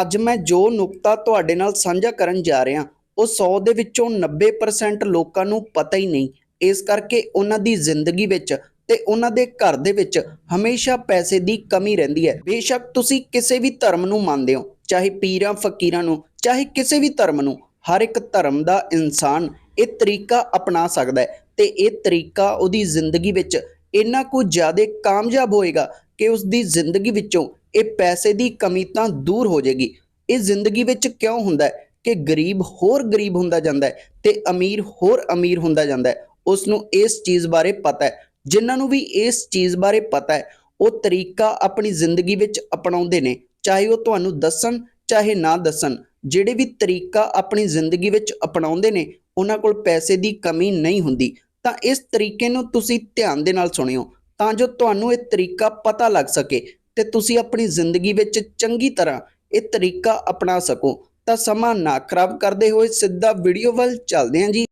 ਅੱਜ ਮੈਂ ਜੋ ਨੁਕਤਾ ਤੁਹਾਡੇ ਨਾਲ ਸਾਂਝਾ ਕਰਨ ਜਾ ਰਿਹਾ, ਉਹ 100 ਦੇ ਵਿੱਚੋਂ 90% ਲੋਕਾਂ ਨੂੰ ਪਤਾ ਹੀ ਨਹੀਂ। ਇਸ ਕਰਕੇ ਉਹਨਾਂ ਦੀ ਜ਼ਿੰਦਗੀ ਵਿੱਚ ਤੇ ਉਹਨਾਂ ਦੇ ਘਰ ਦੇ ਵਿੱਚ ਹਮੇਸ਼ਾ ਪੈਸੇ ਦੀ ਕਮੀ ਰਹਿੰਦੀ ਹੈ। ਬੇਸ਼ੱਕ ਤੁਸੀਂ ਕਿਸੇ ਵੀ ਧਰਮ ਨੂੰ ਮੰਨਦੇ ਹੋ, ਚਾਹੇ ਪੀਰਾਂ, ਫਕੀਰਾਂ ਨੂੰ, ਚਾਹੇ ਕਿਸੇ ਵੀ ਧਰਮ ਨੂੰ, ਹਰ ਇੱਕ ਧਰਮ ਦਾ ਇਨਸਾਨ ਇਹ ਤਰੀਕਾ ਅਪਣਾ ਸਕਦਾ ਹੈ ਤੇ ਇਹ ਤਰੀਕਾ ਉਹਦੀ ਜ਼ਿੰਦਗੀ ਵਿੱਚ ਇੰਨਾ ਕੁ ਜ਼ਿਆਦਾ ਕਾਮਯਾਬ ਹੋਏਗਾ ਕਿ ਉਸ ਦੀ ਜ਼ਿੰਦਗੀ ਵਿੱਚੋਂ ਇਹ ਪੈਸੇ ਦੀ ਕਮੀ ਤਾਂ ਦੂਰ ਹੋ ਜਾਏਗੀ। ਇਹ ਜ਼ਿੰਦਗੀ ਵਿੱਚ ਕਿਉਂ ਹੁੰਦਾ ਹੈ ਕਿ ਗਰੀਬ ਹੋਰ ਗਰੀਬ ਹੁੰਦਾ ਜਾਂਦਾ ਹੈ ਤੇ ਅਮੀਰ ਹੋਰ ਅਮੀਰ ਹੁੰਦਾ ਜਾਂਦਾ ਹੈ? ਉਸ ਨੂੰ ਇਸ ਚੀਜ਼ ਬਾਰੇ ਪਤਾ ਹੈ। ਜਿਨ੍ਹਾਂ ਨੂੰ ਵੀ ਇਸ ਚੀਜ਼ ਬਾਰੇ ਪਤਾ ਹੈ, ਉਹ ਤਰੀਕਾ ਆਪਣੀ ਜ਼ਿੰਦਗੀ ਵਿੱਚ ਅਪਣਾਉਂਦੇ ਨੇ। ਚਾਹੇ ਉਹ ਤੁਹਾਨੂੰ ਦੱਸਣ, ਚਾਹੇ ਨਾ ਦੱਸਣ, ਜਿਹੜੇ ਵੀ ਤਰੀਕਾ ਆਪਣੀ ਜ਼ਿੰਦਗੀ ਵਿੱਚ ਅਪਣਾਉਂਦੇ ਨੇ, ਉਹਨਾਂ ਕੋਲ ਪੈਸੇ ਦੀ ਕਮੀ ਨਹੀਂ ਹੁੰਦੀ। ਤਾਂ ਇਸ ਤਰੀਕੇ ਨੂੰ ਤੁਸੀਂ ਧਿਆਨ ਦੇ ਨਾਲ ਸੁਣਿਓ, ਤਾਂ ਜੋ ਤੁਹਾਨੂੰ ਇਹ ਤਰੀਕਾ ਪਤਾ ਲੱਗ ਸਕੇ ਤੇ ਤੁਸੀਂ ਆਪਣੀ ਜ਼ਿੰਦਗੀ ਵਿੱਚ ਚੰਗੀ ਤਰ੍ਹਾਂ ਇਹ ਤਰੀਕਾ ਅਪਣਾ ਸਕੋ। ਤਾਂ ਸਮਾਂ ਨਾ ਖਰਾਬ ਕਰਦੇ ਹੋਏ ਸਿੱਧਾ ਵੀਡੀਓ ਵੱਲ ਚੱਲਦੇ ਹਾਂ ਜੀ।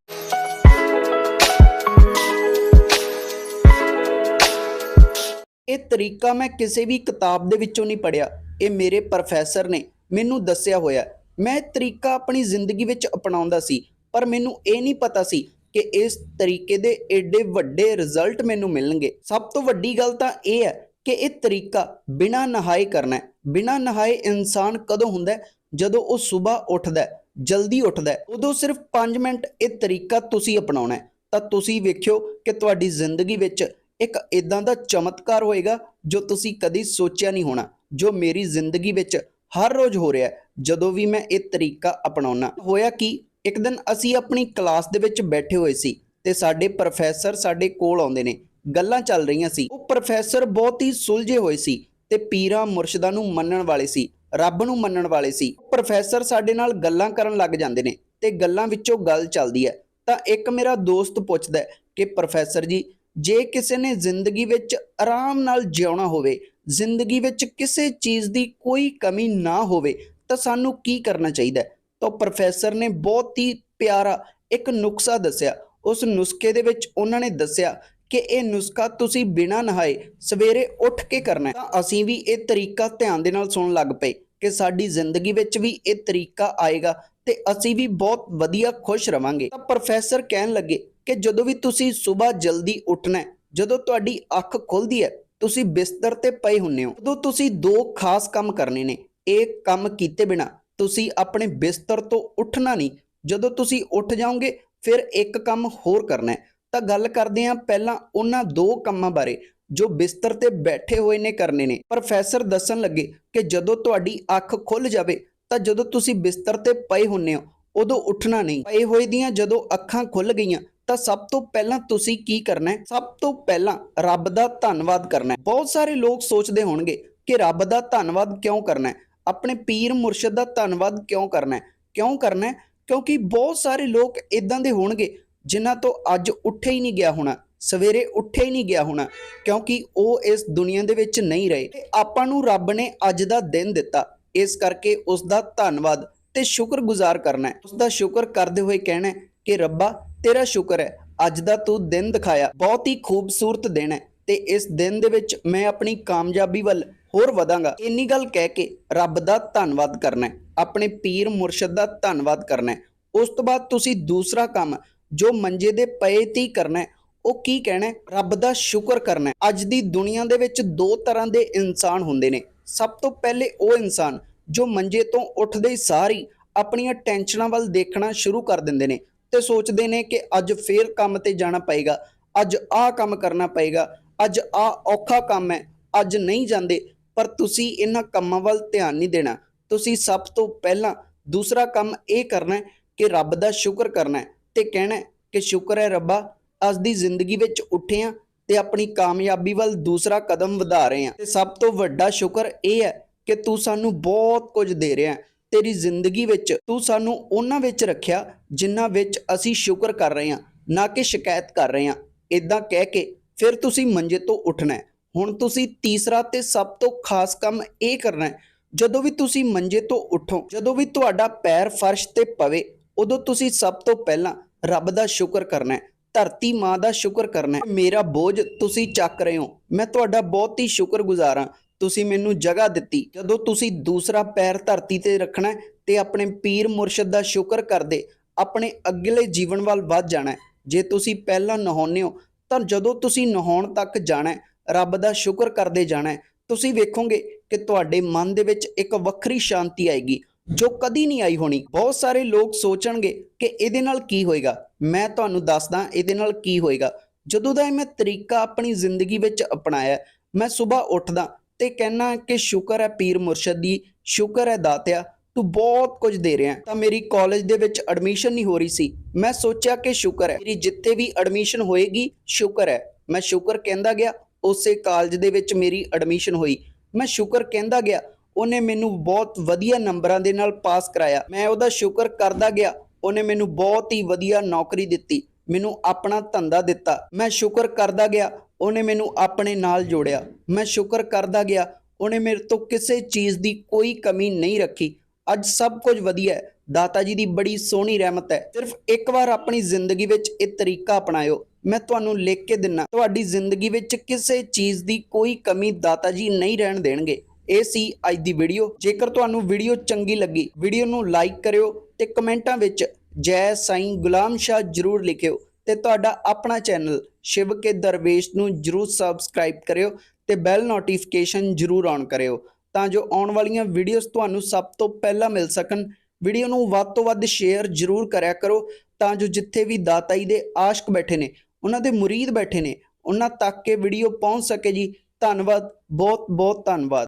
ਇਹ ਤਰੀਕਾ ਮੈਂ ਕਿਸੇ ਵੀ ਕਿਤਾਬ ਦੇ ਵਿੱਚੋਂ ਨਹੀਂ ਪੜਿਆ ਇਹ ਮੇਰੇ ਪ੍ਰੋਫੈਸਰ ਨੇ ਮੈਨੂੰ ਦੱਸਿਆ ਹੋਇਆ। ਮੈਂ ਇਹ ਤਰੀਕਾ ਆਪਣੀ ਜ਼ਿੰਦਗੀ ਵਿੱਚ ਅਪਣਾਉਂਦਾ ਸੀ, ਪਰ ਮੈਨੂੰ ਇਹ ਨਹੀਂ ਪਤਾ ਸੀ ਕਿ ਇਸ ਤਰੀਕੇ ਦੇ ਐਡੇ ਵੱਡੇ ਰਿਜ਼ਲਟ ਮੈਨੂੰ ਮਿਲਣਗੇ। ਸਭ ਤੋਂ ਵੱਡੀ ਗੱਲ ਤਾਂ ਇਹ ਹੈ ਕਿ ਇਹ ਤਰੀਕਾ ਬਿਨਾਂ ਨਹਾਏ ਕਰਨਾ ਹੈ। ਬਿਨਾਂ ਨਹਾਏ ਇਨਸਾਨ ਕਦੋਂ ਹੁੰਦਾ ਜਦੋਂ ਉਹ ਸਵੇਰ ਉੱਠਦਾ ਜਲਦੀ ਉੱਠਦਾ ਉਦੋਂ ਸਿਰਫ 5 ਮਿੰਟ ਇਹ ਤਰੀਕਾ ਤੁਸੀਂ ਅਪਣਾਉਣਾ ਹੈ। ਤਾਂ ਤੁਸੀਂ ਵੇਖਿਓ ਕਿ ਤੁਹਾਡੀ ਜ਼ਿੰਦਗੀ ਵਿੱਚ ਇੱਕ ਇਦਾਂ ਦਾ ਚਮਤਕਾਰ ਹੋਏਗਾ ਜੋ ਤੁਸੀਂ ਕਦੀ ਸੋਚਿਆ ਨਹੀਂ ਹੋਣਾ, ਜੋ ਮੇਰੀ ਜ਼ਿੰਦਗੀ ਵਿੱਚ ਹਰ ਰੋਜ਼ ਹੋ ਰਿਹਾ ਜਦੋਂ ਵੀ ਮੈਂ ਇਹ ਤਰੀਕਾ ਅਪਣਾਉਣਾ ਹੋਇਆ ਕਿ? ਇੱਕ ਦਿਨ ਅਸੀਂ ਆਪਣੀ ਕਲਾਸ ਦੇ ਵਿੱਚ ਬੈਠੇ ਹੋਏ ਸੀ ਤੇ ਸਾਡੇ ਪ੍ਰੋਫੈਸਰ ਸਾਡੇ ਕੋਲ ਆਉਂਦੇ ਨੇ। ਗੱਲਾਂ ਚੱਲ ਰਹੀਆਂ ਸੀ। ਉਹ ਪ੍ਰੋਫੈਸਰ ਬਹੁਤ ਹੀ ਸੁਲਝੇ ਹੋਏ ਸੀ ਤੇ ਪੀਰਾਂ ਮੁਰਸ਼ਿਦਾਂ ਨੂੰ ਮੰਨਣ ਵਾਲੇ ਸੀ, ਰੱਬ ਨੂੰ ਮੰਨਣ ਵਾਲੇ ਸੀ। ਪ੍ਰੋਫੈਸਰ ਸਾਡੇ ਨਾਲ ਗੱਲਾਂ ਕਰਨ ਲੱਗ ਜਾਂਦੇ ਨੇ ਤੇ ਗੱਲਾਂ ਵਿੱਚੋਂ ਗੱਲ ਚੱਲਦੀ ਹੈ। ਤਾਂ ਇੱਕ ਮੇਰਾ ਦੋਸਤ ਪੁੱਛਦਾ ਕਿ ਪ੍ਰੋਫੈਸਰ ਜੀ, ਜੇ ਕਿਸੇ ਨੇ ਜ਼ਿੰਦਗੀ ਵਿੱਚ ਆਰਾਮ ਨਾਲ ਜਿਉਣਾ ਹੋਵੇ, ਜ਼ਿੰਦਗੀ ਵਿੱਚ ਕਿਸੇ ਚੀਜ਼ ਦੀ ਕੋਈ ਕਮੀ ਨਾ ਹੋਵੇ, ਤਾਂ ਸਾਨੂੰ ਕੀ ਕਰਨਾ ਚਾਹੀਦਾ ਤਾਂ ਪ੍ਰੋਫੈਸਰ ਨੇ ਬਹੁਤ ਹੀ ਪਿਆਰਾ ਇੱਕ ਨੁਸਖਾ ਦੱਸਿਆ। ਉਸ ਨੁਸਖੇ ਦੇ ਵਿੱਚ ਉਹਨਾਂ ਨੇ ਦੱਸਿਆ ਕਿ ਇਹ ਨੁਸਖਾ ਤੁਸੀਂ ਬਿਨਾਂ ਨਹਾਏ ਸਵੇਰੇ ਉੱਠ ਕੇ ਕਰਨਾ ਤਾਂ ਅਸੀਂ ਵੀ ਇਹ ਤਰੀਕਾ ਧਿਆਨ ਦੇ ਨਾਲ ਸੁਣਨ ਲੱਗ ਪਏ ਕਿ ਸਾਡੀ ਜ਼ਿੰਦਗੀ ਵਿੱਚ ਵੀ ਇਹ ਤਰੀਕਾ ਆਏਗਾ ਤੇ ਅਸੀਂ ਵੀ ਬਹੁਤ ਵਧੀਆ ਖੁਸ਼ ਰਵਾਂਗੇ। ਤਾਂ ਪ੍ਰੋਫੈਸਰ ਕਹਿਣ ਲੱਗੇ ਕਿ ਜਦੋਂ ਵੀ ਤੁਸੀਂ ਸਵੇਰ ਜਲਦੀ ਉੱਠਣਾ ਜਦੋਂ ਤੁਹਾਡੀ ਅੱਖ ਖੁੱਲਦੀ ਹੈ, ਤੁਸੀਂ ਬਿਸਤਰ ਤੇ ਪਏ ਹੁੰਨੇ ਹੋ। ਉਦੋਂ ਤੁਸੀਂ ਦੋ ਖਾਸ ਕੰਮ ਕਰਨੇ ਨੇ, ਇਹ ਕੰਮ ਕੀਤੇ ਬਿਨਾ ਤੁਸੀਂ ਆਪਣੇ ਬਿਸਤਰ ਤੋਂ ਉੱਠਣਾ ਨਹੀਂ। ਜਦੋਂ ਤੁਸੀਂ ਉੱਠ ਜਾਓਗੇ, ਫਿਰ ਇੱਕ ਕੰਮ ਹੋਰ ਕਰਨਾ ਹੈ ਤਾਂ ਗੱਲ ਕਰਦੇ ਹਾਂ ਪਹਿਲਾਂ ਉਹਨਾਂ ਦੋ ਕੰਮਾਂ ਬਾਰੇ, ਜੋ ਬਿਸਤਰ ਤੇ ਬੈਠੇ ਹੋਏ ਨੇ ਕਰਨੇ ਨੇ। ਪ੍ਰੋਫੈਸਰ ਦੱਸਣ ਲੱਗੇ ਕਿ ਜਦੋਂ ਤੁਹਾਡੀ ਅੱਖ ਖੁੱਲ ਜਾਵੇ, ਤਾਂ ਜਦੋਂ ਤੁਸੀਂ ਬਿਸਤਰ ਤੇ ਪਏ ਹੁੰਨੇ ਹੋ, ਉਦੋਂ ਉੱਠਣਾ ਨਹੀਂ। ਪਏ ਹੋਏ ਦੀਆਂ ਜਦੋਂ ਅੱਖਾਂ ਖੁੱਲ ਗਈਆਂ, ਤਾਂ ਸਭ ਤੋਂ ਪਹਿਲਾਂ ਤੁਸੀਂ ਕੀ ਕਰਨਾ ਹੈ? ਸਭ ਤੋਂ ਪਹਿਲਾਂ ਰੱਬ ਦਾ ਧੰਨਵਾਦ ਕਰਨਾ ਹੈ। ਬਹੁਤ ਸਾਰੇ ਲੋਕ ਸੋਚਦੇ ਹੋਣਗੇ ਕਿ ਰੱਬ ਦਾ ਧੰਨਵਾਦ ਕਿਉਂ ਕਰਨਾ ਹੈ? ਆਪਣੇ ਪੀਰ ਮੁਰਸ਼ਿਦ ਦਾ ਧੰਨਵਾਦ ਕਿਉਂ ਕਰਨਾ ਹੈ? ਕਿਉਂ ਕਰਨਾ ਹੈ? ਕਿਉਂਕਿ ਬਹੁਤ ਸਾਰੇ ਲੋਕ ਇਦਾਂ ਦੇ ਹੋਣਗੇ ਜਿਨ੍ਹਾਂ ਤੋਂ ਅੱਜ ਉੱਠੇ ਹੀ ਨਹੀਂ ਗਿਆ ਹੋਣਾ, ਸਵੇਰੇ ਉੱਠੇ ਹੀ ਨਹੀਂ ਗਿਆ ਹੋਣਾ, ਕਿਉਂਕਿ ਉਹ ਇਸ ਦੁਨੀਆ ਦੇ ਵਿੱਚ ਨਹੀਂ ਰਹੇ। ਤੇ ਆਪਾਂ ਨੂੰ ਰੱਬ ਨੇ ਅੱਜ ਦਾ ਦਿਨ ਦਿੱਤਾ, ਇਸ ਕਰਕੇ ਉਸ ਦਾ ਧੰਨਵਾਦ ਤੇ ਸ਼ੁਕਰਗੁਜ਼ਾਰ ਕਰਨਾ ਹੈ। ਉਸ ਦਾ ਸ਼ੁਕਰ ਕਰਦੇ ਹੋਏ ਕਹਿਣਾ ਕਿ ਰੱਬਾ, ਤੇਰਾ ਸ਼ੁਕਰ ਹੈ, ਅੱਜ ਦਾ ਤੂੰ ਦਿਨ ਦਿਖਾਇਆ। ਬਹੁਤ ਹੀ ਖੂਬਸੂਰਤ ਦਿਨ ਹੈ ਤੇ ਇਸ ਦਿਨ ਦੇ ਵਿੱਚ ਮੈਂ ਆਪਣੀ ਕਾਮਯਾਬੀ ਵੱਲ ਹੋਰ ਵਧਾਂਗਾ। ਇੰਨੀ ਗੱਲ ਕਹਿ ਕੇ ਰੱਬ ਦਾ ਧੰਨਵਾਦ ਕਰਨਾ ਹੈ, ਆਪਣੇ ਪੀਰ ਮੁਰਸ਼ਦ ਦਾ ਧੰਨਵਾਦ ਕਰਨਾ ਹੈ। ਉਸ ਤੋਂ ਬਾਅਦ ਤੁਸੀਂ ਦੂਸਰਾ ਕੰਮ ਜੋ ਮੰਜੇ ਦੇ ਪਏ ਤੇ ਕਰਨਾ ਉਹ ਕੀ ਕਹਿਣਾ ਰੱਬ ਦਾ ਸ਼ੁਕਰ ਕਰਨਾ ਅੱਜ ਦੀ ਦੁਨੀਆ ਦੇ ਵਿੱਚ ਦੋ ਤਰ੍ਹਾਂ ਦੇ ਇਨਸਾਨ ਹੁੰਦੇ ਨੇ। ਸਭ ਤੋਂ ਪਹਿਲੇ ਉਹ ਇਨਸਾਨ ਜੋ ਮੰਜੇ ਤੋਂ ਉੱਠਦੇ ਹੀ ਸਾਰੀ ਆਪਣੀਆਂ ਟੈਨਸ਼ਨਾਂ ਵੱਲ ਦੇਖਣਾ ਸ਼ੁਰੂ ਕਰ ਦਿੰਦੇ ਨੇ ਤੇ ਸੋਚਦੇ ਨੇ ਕਿ ਅੱਜ ਫੇਰ ਕੰਮ ਤੇ ਜਾਣਾ ਪਏਗਾ, ਅੱਜ ਆਹ ਕੰਮ ਕਰਨਾ ਪਏਗਾ, ਅੱਜ ਆਹ ਔਖਾ ਕੰਮ ਹੈ, ਅੱਜ ਨਹੀਂ ਜਾਂਦੇ, ਪਰ ਤੁਸੀਂ ਇਹਨਾਂ ਕੰਮਾਂ ਵੱਲ ਧਿਆਨ ਨਹੀਂ ਦੇਣਾ। ਤੁਸੀਂ ਸਭ ਤੋਂ ਪਹਿਲਾਂ ਦੂਸਰਾ ਕੰਮ ਇਹ ਕਰਨਾ ਕਿ ਰੱਬ ਦਾ ਸ਼ੁਕਰ ਕਰਨਾ ਤੇ ਕਹਿਣਾ ਕਿ ਸ਼ੁਕਰ ਹੈ ਰੱਬਾ, ਅੱਜ ਦੀ ਜ਼ਿੰਦਗੀ ਵਿੱਚ ਉੱਠੇ ਆ ਤੇ ਆਪਣੀ ਕਾਮਯਾਬੀ ਵੱਲ ਦੂਸਰਾ ਕਦਮ ਵਧਾ ਰਹੇ ਆ ਤੇ ਸਭ ਤੋਂ ਵੱਡਾ ਸ਼ੁਕਰ ਇਹ ਹੈ ਕਿ ਤੂੰ ਸਾਨੂੰ ਬਹੁਤ ਕੁਝ ਦੇ ਰਿਹਾ ਤੇਰੀ ਜ਼ਿੰਦਗੀ ਵਿੱਚ ਤੂੰ ਸਾਨੂੰ ਉਹਨਾਂ ਵਿੱਚ ਰੱਖਿਆ ਜਿਨ੍ਹਾਂ ਵਿੱਚ ਅਸੀਂ ਸ਼ੁਕਰ ਕਰ ਰਹੇ ਹਾਂ, ਨਾ ਕਿ ਸ਼ਿਕਾਇਤ ਕਰ ਰਹੇ ਹਾਂ। ਇਦਾਂ ਕਹਿ ਕੇ ਫਿਰ ਤੁਸੀਂ ਮੰਜੇ ਤੋਂ ਉੱਠਣਾ ਹੈ। ਹੁਣ ਤੁਸੀਂ ਤੀਸਰਾ ਤੇ ਸਭ ਤੋਂ ਖਾਸ ਕੰਮ ਇਹ ਕਰਨਾ ਹੈ, ਜਦੋਂ ਵੀ ਤੁਸੀਂ ਮੰਜੇ ਤੋਂ ਉੱਠੋ, ਜਦੋਂ ਵੀ ਤੁਹਾਡਾ ਪੈਰ ਫਰਸ਼ ਤੇ ਪਵੇ, ਉਦੋਂ ਤੁਸੀਂ ਸਭ ਤੋਂ ਪਹਿਲਾਂ ਰੱਬ ਦਾ ਸ਼ੁਕਰ ਕਰਨਾ ਹੈ, ਧਰਤੀ ਮਾਂ ਦਾ ਸ਼ੁਕਰ ਕਰਨਾ ਹੈ। ਮੇਰਾ ਬੋਝ ਤੁਸੀਂ ਚੱਕ ਰਹੇ ਹੋ, ਮੈਂ ਤੁਹਾਡਾ ਬਹੁਤ ਹੀ ਸ਼ੁਕਰਗੁਜ਼ਾਰ ਹਾਂ। ਤੁਸੀਂ ਮੈਨੂੰ ਜਗ੍ਹਾ ਦਿੱਤੀ, ਜਦੋਂ ਤੁਸੀਂ ਦੂਸਰਾ ਪੈਰ ਧਰਤੀ ਤੇ ਰੱਖਣਾ ਤੇ ਆਪਣੇ ਪੀਰ ਮੁਰਸ਼ਿਦ ਦਾ ਸ਼ੁਕਰ ਕਰਦੇ, ਆਪਣੇ ਅਗਲੇ ਜੀਵਨ ਵੱਲ ਵੱਧ ਜਾਣਾ ਜੇ ਤੁਸੀਂ ਪਹਿਲਾਂ ਨਹਾਉਂਦੇ ਹੋ, ਤਾਂ ਜਦੋਂ ਤੁਸੀਂ ਨਹਾਉਣ ਤੱਕ ਜਾਣਾ ਰੱਬ ਦਾ ਸ਼ੁਕਰ ਕਰਦੇ ਜਾਣਾ ਤੁਸੀਂ ਵੇਖੋਗੇ ਕਿ ਤੁਹਾਡੇ ਮਨ ਦੇ ਵਿੱਚ ਇੱਕ ਵੱਖਰੀ ਸ਼ਾਂਤੀ ਆਏਗੀ। ਜੋ ਕਦੀ ਨਹੀਂ ਆਈ ਹੋਣੀ। ਬਹੁਤ ਸਾਰੇ ਲੋਕ ਸੋਚਣਗੇ ਕਿ ਇਹਦੇ ਨਾਲ ਕੀ ਹੋਏਗਾ। ਮੈਂ ਤੁਹਾਨੂੰ ਦੱਸਦਾ ਇਹਦੇ ਨਾਲ ਕੀ ਹੋਏਗਾ। ਜਦੋਂ ਦਾ ਮੈਂ ਤਰੀਕਾ ਆਪਣੀ ਜ਼ਿੰਦਗੀ ਵਿੱਚ ਅਪਣਾਇਆ, ਮੈਂ ਸਵੇਰ ਉੱਠਦਾ ਤੇ ਕਹਿਣਾ ਕਿ ਸ਼ੁਕਰ ਹੈ ਪੀਰ ਮੁਰਸ਼ਦ ਦੀ, ਸ਼ੁਕਰ ਹੈ ਦਾਤਿਆ, ਤੂੰ ਬਹੁਤ ਕੁਝ ਦੇ ਰਿਹਾ ਤਾਂ ਮੇਰੀ ਕਾਲਜ ਦੇ ਵਿੱਚ ਐਡਮਿਸ਼ਨ ਨਹੀਂ ਹੋ ਰਹੀ ਸੀ। ਮੈਂ ਸੋਚਿਆ ਕਿ ਸ਼ੁਕਰ ਹੈ। ਮੇਰੀ ਜਿੱਥੇ ਵੀ ਐਡਮਿਸ਼ਨ ਹੋਏਗੀ, ਸ਼ੁਕਰ ਹੈ। ਮੈਂ ਸ਼ੁਕਰ ਕਹਿੰਦਾ ਗਿਆ, ਉਸੇ ਕਾਲਜ ਦੇ ਵਿੱਚ ਮੇਰੀ ਐਡਮਿਸ਼ਨ ਹੋਈ। ਮੈਂ ਸ਼ੁਕਰ ਕਹਿੰਦਾ ਗਿਆ ਉਹਨੇ ਮੈਨੂੰ ਬਹੁਤ ਵਧੀਆ ਨੰਬਰਾਂ ਦੇ ਨਾਲ ਪਾਸ ਕਰਾਇਆ। ਮੈਂ ਉਹਦਾ ਸ਼ੁਕਰ ਕਰਦਾ ਗਿਆ। ਉਹਨੇ ਮੈਨੂੰ ਬਹੁਤ ਹੀ ਵਧੀਆ ਨੌਕਰੀ ਦਿੱਤੀ। ਮੈਨੂੰ ਆਪਣਾ ਧੰਦਾ ਦਿੱਤਾ। ਮੈਂ ਸ਼ੁਕਰ ਕਰਦਾ ਗਿਆ। ਉਹਨੇ ਮੈਨੂੰ ਆਪਣੇ ਨਾਲ ਜੋੜਿਆ। ਮੈਂ ਸ਼ੁਕਰ ਕਰਦਾ ਗਿਆ। ਉਹਨੇ ਮੇਰੇ ਤੋਂ ਕਿਸੇ ਚੀਜ਼ ਦੀ ਕੋਈ ਕਮੀ ਨਹੀਂ ਰੱਖੀ। ਅੱਜ ਸਭ ਕੁਝ ਵਧੀਆ ਹੈ। ਦਾਤਾ ਜੀ ਦੀ ਬੜੀ ਸੋਹਣੀ ਰਹਿਮਤ ਹੈ। ਸਿਰਫ ਇੱਕ ਵਾਰ ਆਪਣੀ ਜ਼ਿੰਦਗੀ ਵਿੱਚ ਇਹ ਤਰੀਕਾ ਅਪਣਾਇਓ। ਮੈਂ ਤੁਹਾਨੂੰ ਲਿਖ ਕੇ ਦਿੰਨਾ, ਤੁਹਾਡੀ ਜ਼ਿੰਦਗੀ ਵਿੱਚ ਕਿਸੇ ਚੀਜ਼ ਦੀ ਕੋਈ ਕਮੀ ਦਾਤਾ ਜੀ ਨਹੀਂ ਰਹਿਣ ਦੇਣਗੇ। ਇਹ ਸੀ ਅੱਜ ਦੀ ਵੀਡੀਓ ਜੇਕਰ ਤੁਹਾਨੂੰ ਵੀਡੀਓ ਚੰਗੀ ਲੱਗੀ ਵੀਡੀਓ ਨੂੰ ਲਾਈਕ ਕਰਿਓ ਤੇ ਕਮੈਂਟਾਂ ਵਿੱਚ ਜੈ ਸਾਈਂ ਗੁਲਾਮ ਸ਼ਾਹ ਜਰੂਰ ਲਿਖਿਓ ਤੇ ਤੁਹਾਡਾ ਆਪਣਾ ਚੈਨਲ ਸ਼ਿਵ ਕੇ ਦਰਵੇਸ਼ ਨੂੰ ਜਰੂਰ ਸਬਸਕ੍ਰਾਈਬ ਕਰਿਓ ਤੇ ਬੈਲ ਨੋਟੀਫਿਕੇਸ਼ਨ ਜਰੂਰ ਔਨ ਕਰਿਓ ਤਾਂ ਜੋ ਆਉਣ ਵਾਲੀਆਂ ਵੀਡੀਓਜ਼ ਤੁਹਾਨੂੰ ਸਭ ਤੋਂ ਪਹਿਲਾਂ ਮਿਲ ਸਕਣ। ਵੀਡੀਓ ਨੂੰ ਵੱਧ ਤੋਂ ਵੱਧ ਸ਼ੇਅਰ ਜਰੂਰ ਕਰਿਆ ਕਰੋ ਤਾਂ ਜੋ ਜਿੱਥੇ ਵੀ ਦਾਤਾਈ ਦੇ ਆਸ਼ਕ ਬੈਠੇ ਨੇ, ਉਹਨਾਂ ਦੇ ਮੁਰੀਦ ਬੈਠੇ ਨੇ, ਉਹਨਾਂ ਤੱਕ ਇਹ ਵੀਡੀਓ ਪਹੁੰਚ ਸਕੇ ਜੀ। ਧੰਨਵਾਦ ਬਹੁਤ ਬਹੁਤ ਧੰਨਵਾਦ।